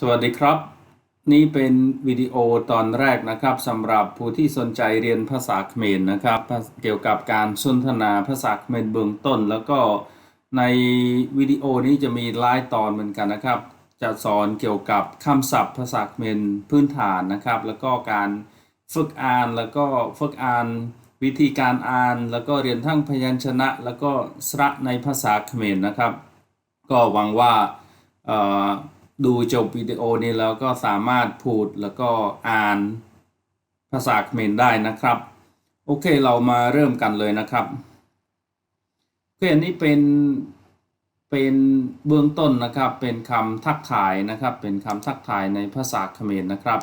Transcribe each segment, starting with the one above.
สวัสดีครับ นี่เป็นวิดีโอตอนแรกนะครับสำหรับผู้ที่สนใจเรียนภาษาเขมรนะครับ เกี่ยวกับการสนทนาภาษาเขมรเบื้องต้น แล้วก็ในวิดีโอนี้จะมีหลายตอนเหมือนกันนะครับ จะสอนเกี่ยวกับคำศัพท์ภาษาเขมรพื้นฐานนะครับ แล้วก็การฝึกอ่านแล้วก็ฝึกอ่านวิธีการอ่าน แล้วก็เรียนทั้งพยัญชนะ แล้วก็สระในภาษาเขมรนะครับ ก็หวังว่า ดูจบวิดีโอนี้แล้วก็สามารถพูดแล้วก็อ่านภาษาเขมรได้นะครับ โอเคเรามาเริ่มกันเลยนะครับโอเคอันนี้เป็นเป็นเบื้องต้นนะครับ เป็นคำทักทายนะครับ เป็นคำทักทายในภาษาเขมรนะครับ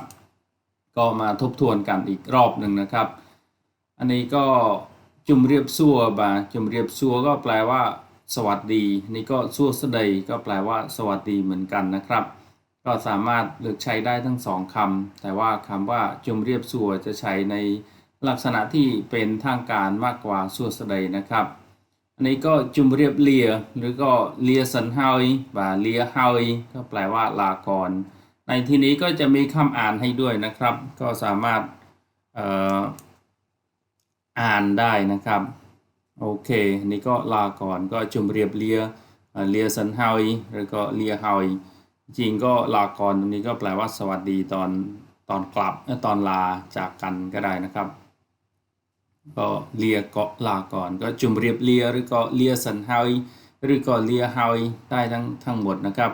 ก็มาทบทวนกันอีกรอบหนึ่งนะครับ อันนี้ก็จุมเรียบซัวบาจุมเรียบซัวก็แปลว่า สวัสดี นี่ก็ซัวสดยก็แปลว่า สวัสดีเหมือนกันนะครับ ก็สามารถเลือกใช้ได้ทั้งสองคำแต่ว่าคำว่าจุมเรียบซัวจะใช้ในลักษณะที่เป็นทางการมากกว่าซัวสดยนะครับ อันนี้ก็จุมเรียบเลีย หรือก็เลียสันเฮยบาเลียเฮยก็แปลว่าลาก่อนในที่นี้ก็จะมีคำอ่านให้ด้วยนะครับ ก็สามารถอออ่านได้นะครับ โอเคอันนี่ก็ลาก่อนก็จุมเรียบเลียเลียสันเฮยหรือก็เลียเฮยจริงก็ลาก่อนตรงนี้ก็แปลว่าสวัสดีตอนตอนกลับตอนลาจากกันก็ได้นะครับ ก็เลียก็ลาก่อน ก็จุมเรียบเลียหรือก็เลียสันเฮยหรือก็เลียเฮยได้ทั้งทั้งหมดนะครับ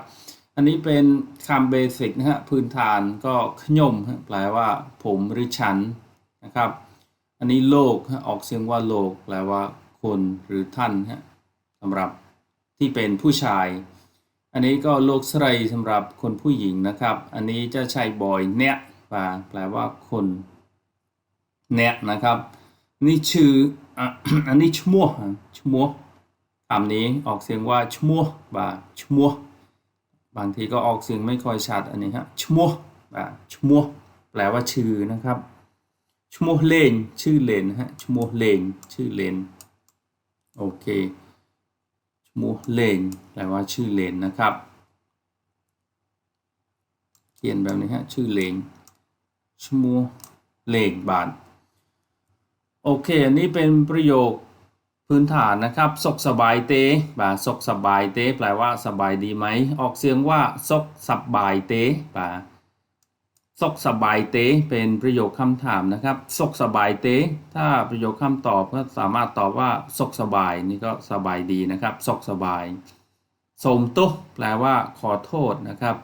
อันนี้เป็นคำเบสิกนะฮะพื้นฐานก็ขยมแปลว่าผมหรือฉันนะครับ อันนี้โลกออกเสียงว่าโลกแปลว่า คนหรือท่านฮะสำหรับที่เป็นผู้ชาย อันนี้ก็โลกสไรสำหรับคนผู้หญิงนะครับ อันนี้จะใช้บ่อยเนะแปแปลว่าคนเนะนะครับ นี่ชื่ออันนี้ชมัวชมัวคำนี้ออกเสียงว่าชมัวบาชมัวบางทีก็ออกเสียงไม่ค่อยชัดอันนี้ฮะชมัวอ่าชมัวแปลว่าชื่อนะครับชมัวเลนชื่อเลนฮะชมัวเลนชื่อเลน โอเคชมัวเลนแปลว่าชื่อเลนนะครับ เขียนแบบนี้ฮะชื่อเลนชมัวเลนบาทโอเค อันนี้เป็นประโยคพื้นฐานนะครับสกสบายเตบ่าสกสบายเตแปลว่าสบายดีไหม ออกเสียงว่าสกสบายเตบ่า สกสบายเตเป็นประโยคคำถามนะครับสกสบายเตถ้าประโยคคำตอบก็สามารถตอบว่าสกสบายนี่ก็สบายดีนะครับสกสบายสมตุแปลว่าขอโทษนะครับ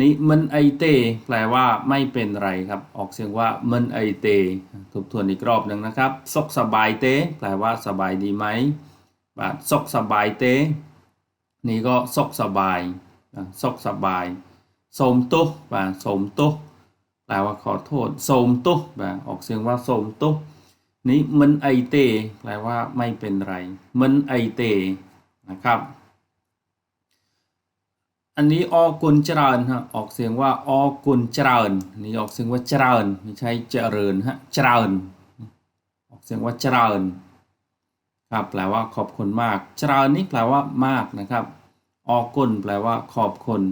นี่มันไอเต แปลว่าไม่เป็นไรครับ ออกเสียงว่ามันไอเตทบทวนอีกรอบหนึ่งนะครับสกสบายเต แปลว่าสบายดีไหมบาทสกสบายเต นี่ก็สกสบายอะสกสบายสมตุบาสมตุ แปลว่าขอโทษโสมตุบาออกเสียงว่าโสมตุนี่มันไอเต แปลว่าไม่เป็นไร มันไอเตนะครับ อันนี้ออกุลเจริญฮะออกเสียงว่าออกุลเจริญนี่ออกเสียงว่าเจริญไม่ใช่เจริญฮะเจริญออกเสียงว่าเจริญครับแปลว่าขอบคุณมากเจริญนี่แปลว่ามากนะครับออกุลแปลว่าขอบคุณ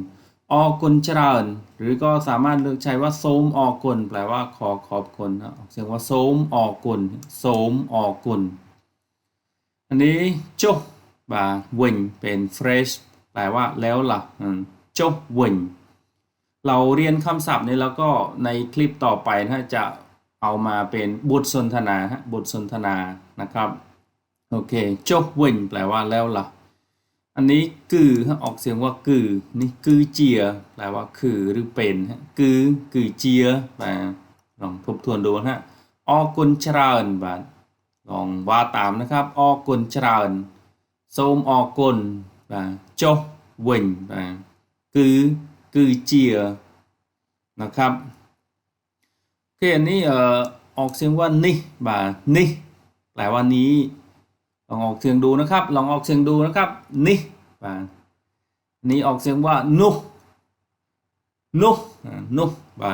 ออกุลเจริญหรือก็สามารถเลือกใช้ว่าโสมออกุลแปลว่าขอขอบคุณฮะเสียงว่าโสมออกุลโสมออกุลอันนี้จุบาวิงเป็น phrase แปลว่าแล้วล่ะจบวินเราเรียนคำศัพท์นี้แล้วก็ในคลิปต่อไปนะจะเอามาเป็นบทสนทนาฮะบทสนทนานะครับ โอเคจบวินแปลว่าแล้วล่ะ อันนี้กือออกเสียงว่ากือนี่กือเจียแปลว่าคือหรือเป็นฮะกือกือเจียแปลลองทบทวนดูนะฮะออกุลชราอนบาทลองว่าตามนะครับออกุลชราอนโสมออกุล và cho Quỳnh và cứ cứ chia นะครับโอเคอันนี้เอ่อออกเสียงว่านี่บ่านี่แปลว่านี้ลองออกเสียงดูนะครับ ลองออกเสียงดูนะครับ นี่ บ่านี้ออกเสียงว่านุนุนุบ่า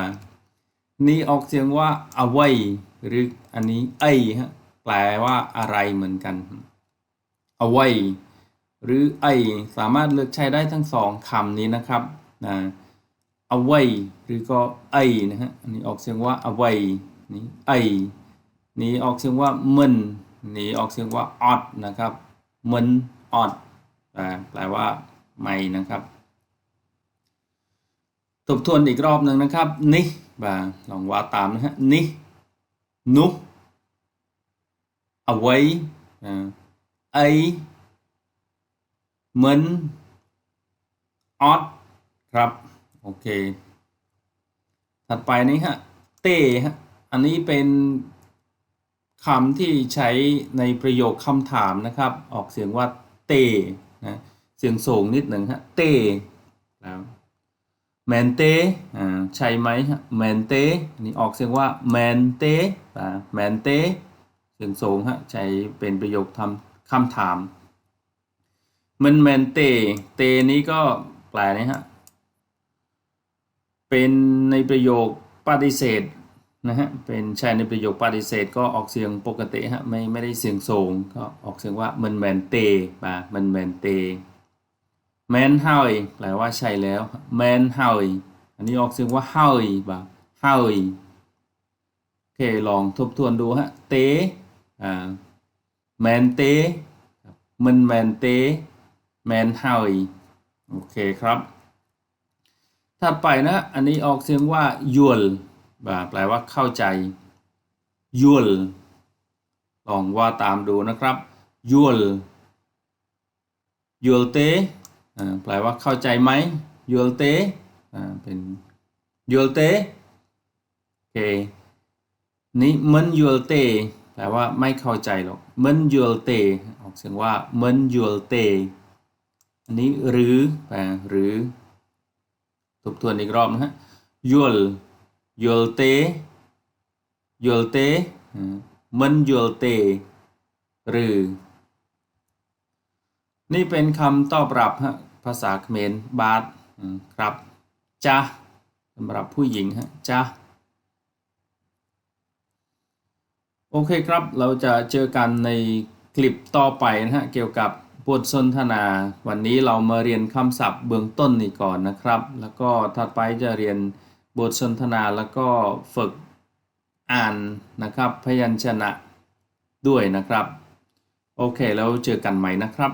นี้ออกเสียงว่า away หรืออันนี้ไอฮะแปลว่าอะไรเหมือนกัน away หรือไอสามารถเลือกใช้ได้ทั้งสองคำนี้นะครับนะ away หรือก็ไอนะฮะอันนี้ออกเสียงว่า away นี่ไอนี่ออกเสียงว่ามึนนี่ออกเสียงว่า odd นะครับมึน odd แปล แปลว่าไม่นะครับ ทบทวนอีกรอบหนึ่งนะครับ นี่บาลองว่าตามนะฮะนี่ นุ away อ่าไอมึน odd ครับ โอเค ถัดไปนี้ฮะ เต้ฮะ อันนี้เป็นคำที่ใช้ในประโยคคำถามนะครับ ออกเสียงว่าเต้นะเสียงสูงนิดหนึ่งฮะเต้แล้วแมนเต้อ่าใช่ไหมฮะแมนเต้อันนี้ออกเสียงว่าแมนเต้อ่าแมนเต้เสียงสูงฮะใช้เป็นประโยคทำคำถาม มันแมนเตเตนี้ก็แปลนะฮะเป็นในประโยคปฏิเสธ นะฮะเป็นใช้ในประโยคปฏิเสธก็ออกเสียงปกติฮะไม่ไม่ได้เสียงสูงก็ออกเสียงว่ามันแมนเตปะมันแมนเตแมนเฮยแปลว่าใช่แล้วแมนเฮยอันนี้ออกเสียงว่าเฮยป่ะเฮยโอเคลองทบทวนดูฮะเตอ่าแมนเตมันแมนเตแมนเฮยโอเคครับถัดไปนะอันนี้ออกเสียงว่ายุล แปลว่าเข้าใจยุลลองว่าตามดูนะครับยุลยุลเตอแปลว่าเข้าใจไหมยุลเตอเป็นยุลเตโอเคนี่มันยุลเตแปลว่าไม่เข้าใจหรอกมันยุลเตออกเสียงว่ามันยุลเตอันนี้หรือแปลหรือทบทวนอีกรอบนะฮะยุล ยุลเตยุลเตอืมมันยุลเตหรือ นี่เป็นคำตอบรับฮะภาษาเขมรบาทอืมครับจ้าสำหรับผู้หญิงฮะจ้าโอเคครับ เราจะเจอกันในคลิปต่อไปนะฮะ เกี่ยวกับบทสนทนา วันนี้เรามาเรียนคำศัพท์เบื้องต้นนี่ก่อนนะครับ แล้วก็ถัดไปจะเรียน บทสนทนาแล้วก็ฝึกอ่านนะครับ พยัญชนะด้วยนะครับ โอเคแล้วเจอกันใหม่นะครับ